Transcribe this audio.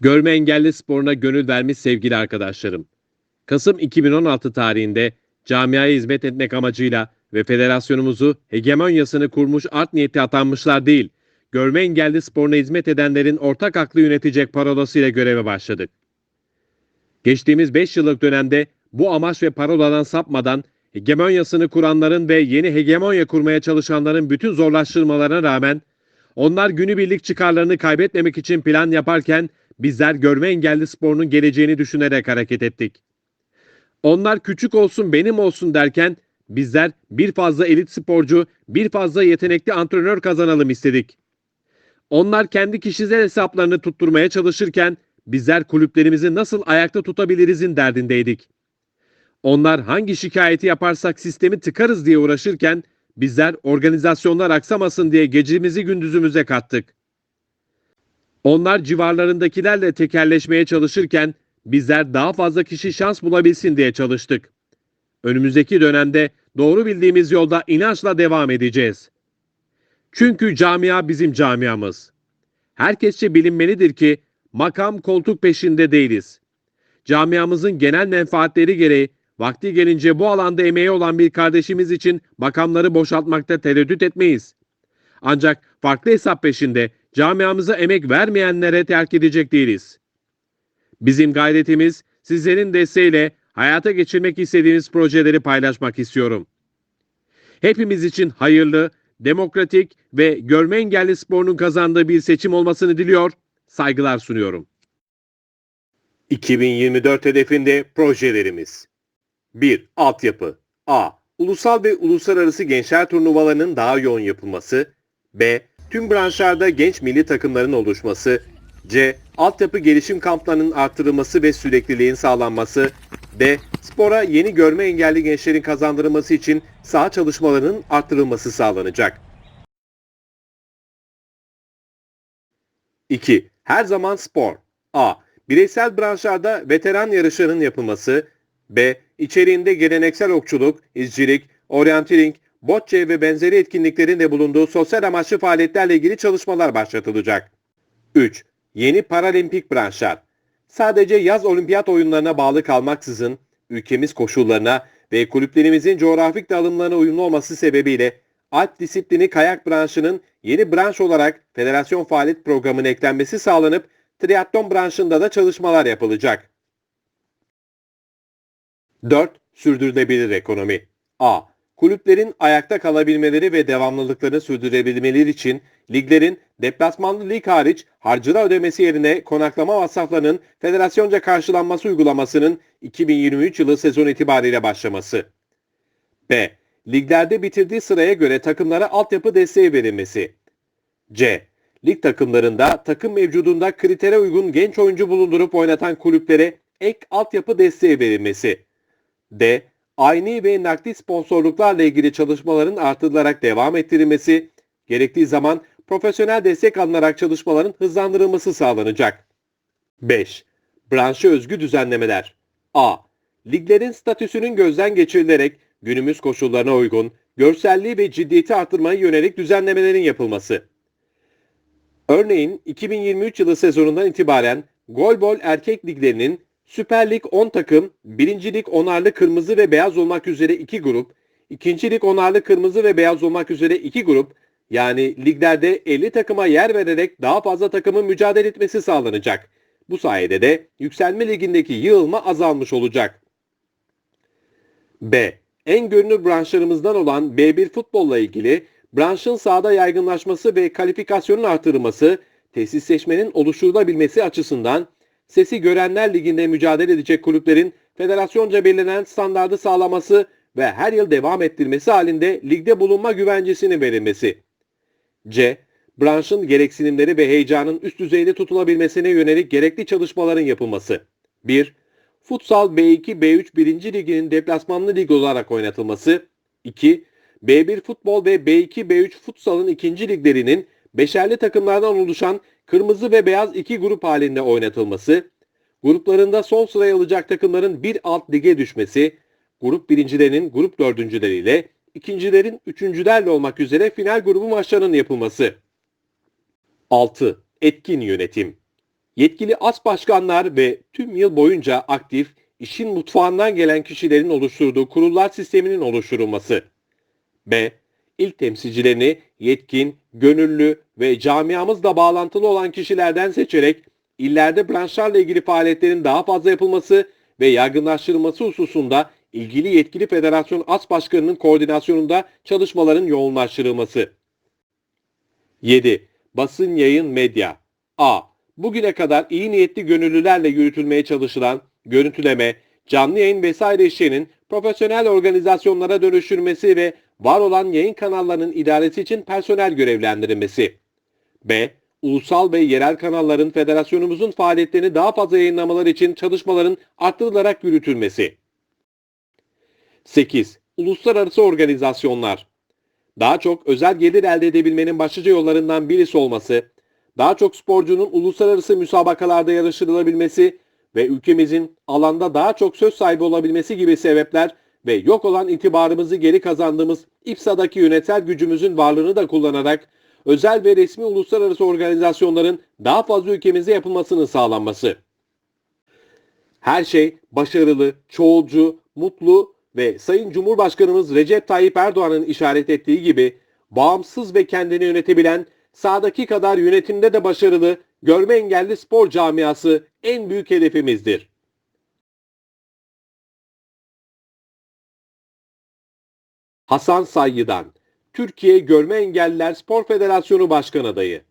Görme engelli sporuna gönül vermiş sevgili arkadaşlarım. Kasım 2016 tarihinde camiaya hizmet etmek amacıyla ve federasyonumuzu hegemonyasını kurmuş art niyeti atanmışlar değil, görme engelli sporuna hizmet edenlerin ortak aklı yönetecek parolasıyla göreve başladık. Geçtiğimiz 5 yıllık dönemde bu amaç ve paroladan sapmadan hegemonyasını kuranların ve yeni hegemonya kurmaya çalışanların bütün zorlaştırmalarına rağmen onlar günübirlik çıkarlarını kaybetmemek için plan yaparken bizler görme engelli sporunun geleceğini düşünerek hareket ettik. Onlar küçük olsun benim olsun derken bizler bir fazla elit sporcu, bir fazla yetenekli antrenör kazanalım istedik. Onlar kendi kişisel hesaplarını tutturmaya çalışırken bizler kulüplerimizi nasıl ayakta tutabilirizin derdindeydik. Onlar hangi şikayeti yaparsak sistemi tıkarız diye uğraşırken bizler organizasyonlar aksamasın diye gecemizi gündüzümüze kattık. Onlar civarlarındakilerle tekerleşmeye çalışırken bizler daha fazla kişi şans bulabilsin diye çalıştık. Önümüzdeki dönemde doğru bildiğimiz yolda inançla devam edeceğiz. Çünkü camia bizim camiamız. Herkesçe bilinmelidir ki makam koltuk peşinde değiliz. Camiamızın genel menfaatleri gereği vakti gelince bu alanda emeği olan bir kardeşimiz için makamları boşaltmakta tereddüt etmeyiz. Ancak farklı hesap peşinde camiamıza emek vermeyenlere terk edecek değiliz. Bizim gayretimiz sizlerin desteğiyle hayata geçirmek istediğimiz projeleri paylaşmak istiyorum. Hepimiz için hayırlı, demokratik ve görme engelli sporunun kazandığı bir seçim olmasını diliyor, saygılar sunuyorum. 2024 hedefinde projelerimiz 1. Altyapı A. Ulusal ve uluslararası gençler turnuvalarının daha yoğun yapılması B. Tüm branşlarda genç milli takımların oluşması C. Altyapı gelişim kamplarının artırılması ve sürekliliğin sağlanması D. Spora yeni görme engelli gençlerin kazandırılması için saha çalışmalarının artırılması sağlanacak. 2. Her zaman spor. A. Bireysel branşlarda veteran yarışlarının yapılması. B. İçeriğinde geleneksel okçuluk, izcilik, oryantiling, bocce ve benzeri etkinliklerin de bulunduğu sosyal amaçlı faaliyetlerle ilgili çalışmalar başlatılacak. 3. Yeni paralimpik branşlar. Sadece yaz olimpiyat oyunlarına bağlı kalmaksızın ülkemiz koşullarına ve kulüplerimizin coğrafik dağılımlarına uyumlu olması sebebiyle alp disiplini kayak branşının yeni branş olarak federasyon faaliyet programına eklenmesi sağlanıp triatlon branşında da çalışmalar yapılacak. 4. Sürdürülebilir ekonomi. A. Kulüplerin ayakta kalabilmeleri ve devamlılıklarını sürdürebilmeleri için liglerin deplasmanlı lig hariç harcına ödemesi yerine konaklama masraflarının federasyonca karşılanması uygulamasının 2023 yılı sezon itibariyle başlaması. B. Liglerde bitirdiği sıraya göre takımlara altyapı desteği verilmesi. C. Lig takımlarında takım mevcudunda kritere uygun genç oyuncu bulundurup oynatan kulüplere ek altyapı desteği verilmesi. D. Aynı ve nakdi sponsorluklarla ilgili çalışmaların artırılarak devam ettirilmesi, gerektiği zaman profesyonel destek alınarak çalışmaların hızlandırılması sağlanacak. 5. Branşa özgü düzenlemeler. A. Liglerin statüsünün gözden geçirilerek günümüz koşullarına uygun, görselliği ve ciddiyeti artırmaya yönelik düzenlemelerin yapılması. Örneğin 2023 yılı sezonundan itibaren golbol erkek liglerinin Süper Lig 10 takım, 1. Lig 10'arlı kırmızı ve beyaz olmak üzere 2 grup, 2. Lig 10'arlı kırmızı ve beyaz olmak üzere 2 grup, yani liglerde 50 takıma yer vererek daha fazla takımın mücadele etmesi sağlanacak. Bu sayede de yükselme ligindeki yığılma azalmış olacak. B. En görünür branşlarımızdan olan B1 futbolla ilgili branşın sahada yaygınlaşması ve kalifikasyonun artırılması, tesisleşmenin oluşturulabilmesi açısından Sesi Görenler Ligi'nde mücadele edecek kulüplerin federasyonca belirlenen standardı sağlaması ve her yıl devam ettirmesi halinde ligde bulunma güvencesini verilmesi. C. Branşın gereksinimleri ve heyecanın üst düzeyde tutulabilmesine yönelik gerekli çalışmaların yapılması. 1. Futsal B2 B3 1. Ligi'nin deplasmanlı lig olarak oynatılması. 2. B1 futbol ve B2 B3 futsalın ikinci liglerinin beşerli takımlardan oluşan kırmızı ve beyaz iki grup halinde oynatılması, gruplarında son sıraya alacak takımların bir alt lige düşmesi, grup birincilerinin grup dördüncüleriyle, ikincilerin üçüncülerle olmak üzere final grubu maçlarının yapılması. 6. Etkin yönetim Yetkili as başkanlar ve tüm yıl boyunca aktif, işin mutfağından gelen kişilerin oluşturduğu kurullar sisteminin oluşturulması. B. İl temsilcilerini yetkin, gönüllü ve camiamızla bağlantılı olan kişilerden seçerek illerde branşlarla ilgili faaliyetlerin daha fazla yapılması ve yaygınlaştırılması hususunda ilgili yetkili federasyon as başkanının koordinasyonunda çalışmaların yoğunlaştırılması. 7. Basın yayın medya. A. Bugüne kadar iyi niyetli gönüllülerle yürütülmeye çalışılan görüntüleme, canlı yayın vesaire işlerinin profesyonel organizasyonlara dönüştürmesi ve var olan yayın kanallarının idaresi için personel görevlendirilmesi. B. Ulusal ve yerel kanalların federasyonumuzun faaliyetlerini daha fazla yayınlamaları için çalışmaların arttırılarak yürütülmesi. 8. Uluslararası organizasyonlar. Daha çok özel gelir elde edebilmenin başlıca yollarından birisi olması, daha çok sporcunun uluslararası müsabakalarda yarıştırılabilmesi ve ülkemizin alanda daha çok söz sahibi olabilmesi gibi sebepler ve yok olan itibarımızı geri kazandığımız İPSA'daki yönetsel gücümüzün varlığını da kullanarak özel ve resmi uluslararası organizasyonların daha fazla ülkemizde yapılmasının sağlanması. Her şey başarılı, çoğulcu, mutlu ve Sayın Cumhurbaşkanımız Recep Tayyip Erdoğan'ın işaret ettiği gibi bağımsız ve kendini yönetebilen, sahadaki kadar yönetimde de başarılı, görme engelli spor camiası en büyük hedefimizdir. Hasan Sayyı'dan Türkiye Görme Engelliler Spor Federasyonu Başkan Adayı